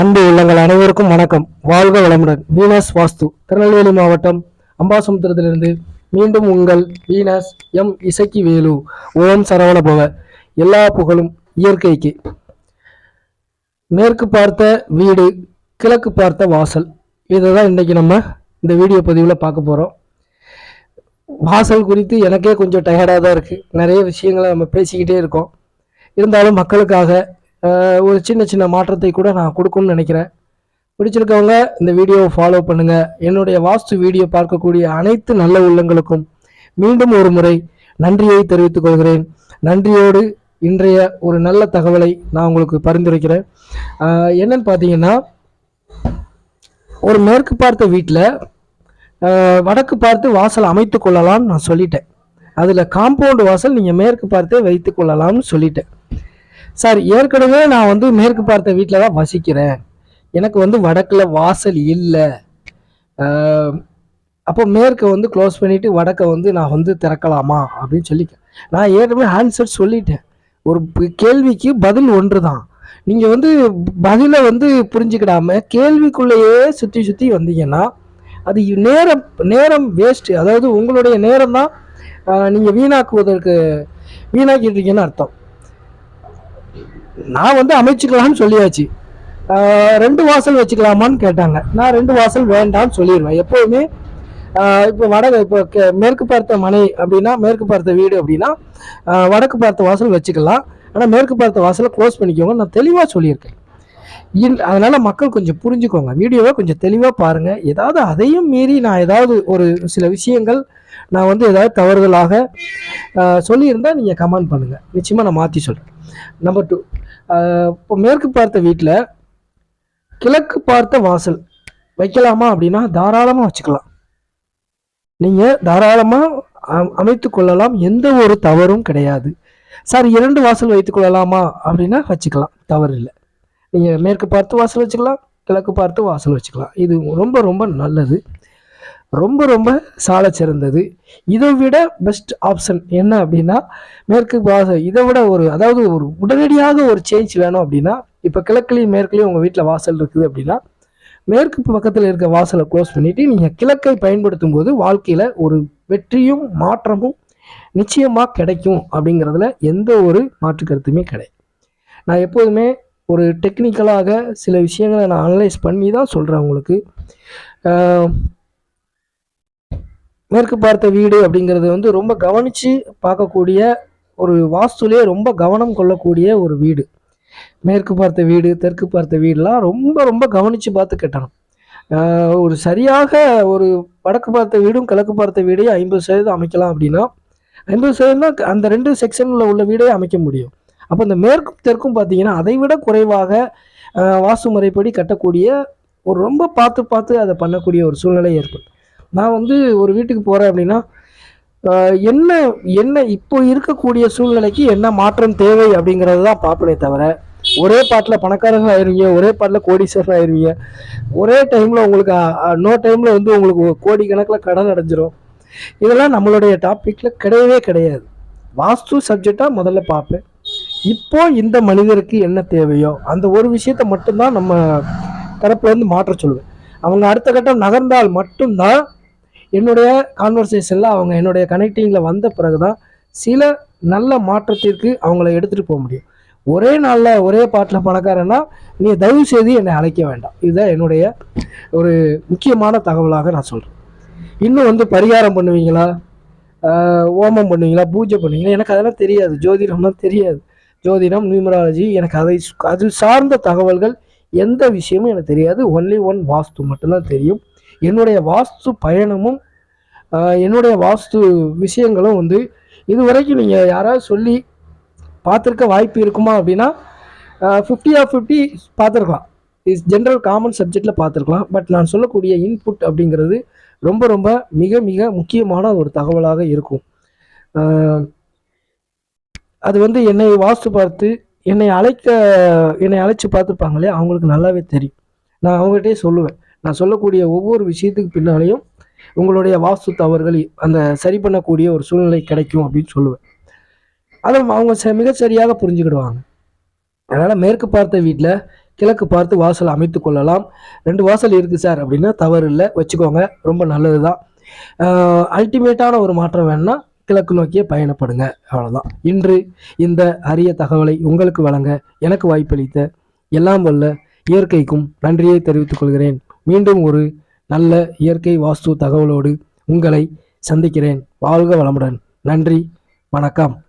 அன்பு உள்ளங்கள் அனைவருக்கும் வணக்கம். வாழ்க வளமுடன். வீனஸ் வாஸ்து திருநெல்வேலி மாவட்டம் அம்பாசமுத்திரத்திலிருந்து மீண்டும் உங்கள் வீனஸ் எம் இசக்கி வேலு ஓம் சரவண பவ எல்லா புகழும் இயற்கைக்கு. மேற்கு பார்த்த வீடு கிழக்கு பார்த்த வாசல். இதை தான் இன்றைக்கி நம்ம இந்த வீடியோ பதிவில் பார்க்க போகிறோம் வாசல் குறித்து எனக்கே கொஞ்சம் டயர்டாக தான் இருக்குது நிறைய விஷயங்களை நம்ம பேசிக்கிட்டே இருக்கோம். இருந்தாலும் மக்களுக்காக ஒரு சின்ன சின்ன மாற்றத்தை கூட நான் கொடுக்கணும்னு நினைக்கிறேன். பிடிச்சிருக்கவங்க இந்த வீடியோவை ஃபாலோ பண்ணுங்கள் என்னுடைய வாஸ்து வீடியோ பார்க்கக்கூடிய அனைத்து நல்ல உள்ளங்களுக்கும் மீண்டும் ஒரு முறை நன்றியை தெரிவித்துக் கொள்கிறேன். நன்றியோடு இன்றைய ஒரு நல்ல தகவலை நான் உங்களுக்கு பரிந்துரைக்கிறேன். என்னன்னு பார்த்தீங்கன்னா ஒரு மேற்கு பார்த்த வீட்டில் வடக்கு பார்த்து வாசல் அமைத்து கொள்ளலாம்னு நான் சொல்லிட்டேன். அதில் காம்பவுண்ட் வாசல் நீங்கள் மேற்கு பார்த்தே வைத்து கொள்ளலாம்னு சொல்லிட்டேன். சார் ஏற்கனவே நான் வந்து மேற்கு பார்த்த வீட்டில் தான் வசிக்கிறேன். எனக்கு வந்து வடக்கில் வாசல் இல்லை. அப்போ மேற்கை வந்து க்ளோஸ் பண்ணிவிட்டு வடக்கை வந்து நான் வந்து திறக்கலாமா அப்படின்னு சொல்லி நான் ஏற்கனவே ஆன்சர் சொல்லிட்டேன். ஒரு கேள்விக்கு பதில் ஒன்று தான் நீங்கள் வந்து பதிலை வந்து புரிஞ்சுக்கிடாம கேள்விக்குள்ளேயே சுற்றி சுற்றி வந்தீங்கன்னா அது நேரம் நேரம் வேஸ்ட்டு அதாவது உங்களுடைய நேரம் தான் நீங்கள் வீணாக்குவதற்கு வீணாக்கிட்டு இருக்கீங்கன்னு அர்த்தம். நான் வந்து அமைச்சுக்கலாம்னு சொல்லியாச்சு. ரெண்டு வாசல் வச்சுக்கலாமான்னு கேட்டாங்க. நான் ரெண்டு வாசல் வேண்டாம்னு சொல்லிடுவேன் எப்போவுமே இப்போ வட இப்போ மேற்கு பார்த்த மனை அப்படின்னா மேற்கு பார்த்த வீடு அப்படின்னா வடக்கு பார்த்த வாசல் வச்சுக்கலாம். ஆனால் மேற்கு பார்த்த வாசலை க்ளோஸ் பண்ணிக்கோங்க நான் தெளிவாக சொல்லியிருக்கேன். இன் அதனால் மக்கள் கொஞ்சம் புரிஞ்சுக்கோங்க. வீடியோவை கொஞ்சம் தெளிவாக பாருங்கள் ஏதாவது அதையும் மீறி நான் ஏதாவது ஒரு சில விஷயங்கள் நான் வந்து ஏதாவது தவறுதலாக சொல்லியிருந்தால் நீங்கள் கமெண்ட் பண்ணுங்கள் நிச்சயமாக நான் மாற்றி சொல்கிறேன் நம்பர் டூ இப்போ மேற்கு பார்த்த வீட்டில் கிழக்கு பார்த்த வாசல் வைக்கலாமா அப்படின்னா தாராளமாக வச்சுக்கலாம். நீங்கள் தாராளமாக அமைத்து கொள்ளலாம். எந்த ஒரு தவறும் கிடையாது. சார் இரண்டு வாசல் வைத்துக் கொள்ளலாமா அப்படின்னா வச்சுக்கலாம். தவறு இல்லை. நீங்கள் மேற்கு பார்த்து வாசல் வச்சுக்கலாம் கிழக்கு பார்த்து வாசல் வச்சுக்கலாம். இது ரொம்ப ரொம்ப நல்லது. ரொம்ப ரொம்ப சால சிறந்தது. இதை விட பெஸ்ட் ஆப்ஷன் என்ன அப்படின்னா மேற்கு வாசல் இதை விட ஒரு அதாவது ஒரு உடனடியாக ஒரு சேஞ்ச் வேணும் அப்படின்னா இப்போ கிழக்குலையும் மேற்குலையும் உங்கள் வீட்டில் வாசல் இருக்குது அப்படின்னா மேற்கு பக்கத்தில் இருக்க வாசலை க்ளோஸ் பண்ணிவிட்டு நீங்கள் கிழக்கை பயன்படுத்தும் போது வாழ்க்கையில் ஒரு வெற்றியும் மாற்றமும் நிச்சயமாக கிடைக்கும் அப்படிங்கிறதுல எந்த ஒரு மாற்று கருத்துமே கிடையாது. நான் எப்போதுமே ஒரு டெக்னிக்கலாக சில விஷயங்களை நான் அனலைஸ் பண்ணி தான் சொல்கிறேன் உங்களுக்கு மேற்கு பார்த்த வீடு அப்படிங்கிறது வந்து ரொம்ப கவனித்து பார்க்கக்கூடிய ஒரு வாஸ்துலேயே ரொம்ப கவனம் கொள்ளக்கூடிய ஒரு வீடு. மேற்கு பார்த்த வீடு தெற்கு பார்த்த வீடுலாம் ரொம்ப ரொம்ப கவனித்து பார்த்து கட்டணும். ஒரு சரியாக ஒரு வடக்கு பார்த்த வீடும் கிழக்கு பார்த்த வீடையும் ஐம்பது சதவீதம் அமைக்கலாம் அப்படின்னா ஐம்பது சதவீதம் அந்த ரெண்டு செக்ஷனில் உள்ள வீடே அமைக்க முடியும். அப்போ இந்த மேற்கும் தெற்கும் பார்த்தீங்கன்னா அதை விட குறைவாக ஆஹ் வாஸ்து முறைப்படி கட்டக்கூடிய ஒரு ரொம்ப பார்த்து பார்த்து அதை பண்ணக்கூடிய ஒரு சூழ்நிலை ஏற்படும். நான் வந்து ஒரு வீட்டுக்கு போகிறேன் அப்படின்னா என்ன என்ன இப்போ இருக்கக்கூடிய சூழ்நிலைக்கு என்ன மாற்றம் தேவை அப்படிங்கிறது தான் பார்ப்பனே தவிர ஒரே பாட்டில் பணக்காரர்கள் ஆயிருவீங்க ஒரே பாட்டில் கோடீஸ்வரர் ஆயிருவீங்க. ஒரே டைமில் உங்களுக்கு நோ டைமில் வந்து உங்களுக்கு கோடி கணக்கில் கடன் அடைஞ்சிரும். இதெல்லாம் நம்மளுடைய டாப்பிக்கில் கிடையவே கிடையாது. வாஸ்து சப்ஜெக்டாக முதல்ல பார்ப்பேன். இப்போ இந்த மனிதருக்கு என்ன தேவையோ அந்த ஒரு விஷயத்தை மட்டும்தான் நம்ம தரப்புலேருந்து மாற்ற சொல்லுவேன் அவங்க அடுத்த கட்டம் நகர்ந்தால் மட்டும்தான் என்னுடைய கான்வர்சேஷனில் அவங்க என்னுடைய கனெக்டிங்கில் வந்த பிறகு தான் சில நல்ல மாற்றத்திற்கு அவங்கள எடுத்துகிட்டு போக முடியும். ஒரே நாளில் ஒரே பாட்டில் பணக்காரன்னா நீ தயவு செய்து என்னை அழைக்க வேண்டாம். இதுதான் என்னுடைய ஒரு முக்கியமான தகவலாக நான் சொல்கிறேன் இன்னும் வந்து பரிகாரம் பண்ணுவீங்களா? ஓமம் பண்ணுவீங்களா? பூஜை பண்ணுவீங்களா? எனக்கு அதெல்லாம் தெரியாது. ஜோதிடம்லாம் தெரியாது. ஜோதிடம் நியூமராலஜி எனக்கு அதை அது சார்ந்த தகவல்கள் எந்த விஷயமும் எனக்கு தெரியாது. ஒன்லி ஒன் வாஸ்து மட்டும்தான் தெரியும். என்னுடைய வாஸ்து பயணமும் என்னுடைய வாஸ்து விஷயங்களும் வந்து இதுவரைக்கும் நீங்கள் யாராவது சொல்லி பார்த்துருக்க வாய்ப்பு இருக்குமா அப்படின்னா ஃபிஃப்டி ஆஃப் ஃபிஃப்டி பார்த்துருக்கலாம். இஸ் ஜென்ரல் காமன் சப்ஜெக்டில் பார்த்துருக்கலாம். பட் நான் சொல்லக்கூடிய இன்புட் அப்படிங்கிறது ரொம்ப ரொம்ப மிக மிக முக்கியமான ஒரு தகவலாக இருக்கும். அது வந்து என்னை வாஸ்து பார்த்து என்னை அழைக்க என்னை அழைச்சி பார்த்துருப்பாங்க இல்லையா? அவங்களுக்கு நல்லாவே தெரியும். நான் அவங்ககிட்டயே சொல்லுவேன். நான் சொல்லக்கூடிய ஒவ்வொரு விஷயத்துக்கு பின்னாலேயும் உங்களுடைய வாஸ்து தவறுகள் அந்த சரி பண்ணக்கூடிய ஒரு சூழ்நிலை கிடைக்கும் அப்படின்னு சொல்லுவேன். அதை அவங்க ச- மிகச் சரியாக புரிஞ்சுக்கிடுவாங்க. அதனால் மேற்கு பார்த்த வீட்டில் கிழக்கு பார்த்து வாசல் அமைத்து கொள்ளலாம். ரெண்டு வாசல் இருக்குது சார் அப்படின்னா தவறு இல்லை. வச்சுக்கோங்க. ரொம்ப நல்லது தான் அல்டிமேட்டான ஒரு மாற்றம் வேணும்னா கிழக்கு நோக்கியே பயணப்படுங்க. அவ்வளோதான் இன்று இந்த அரிய தகவலை உங்களுக்கு வழங்க எனக்கு வாய்ப்பளித்த எல்லாம் வல்ல இயற்கைக்கும் நன்றியை தெரிவித்துக் கொள்கிறேன். மீண்டும் ஒரு நல்ல இயற்கை வாஸ்து தகவலோடு உங்களை சந்திக்கிறேன். வாழ்க வளமுடன். நன்றி. வணக்கம்.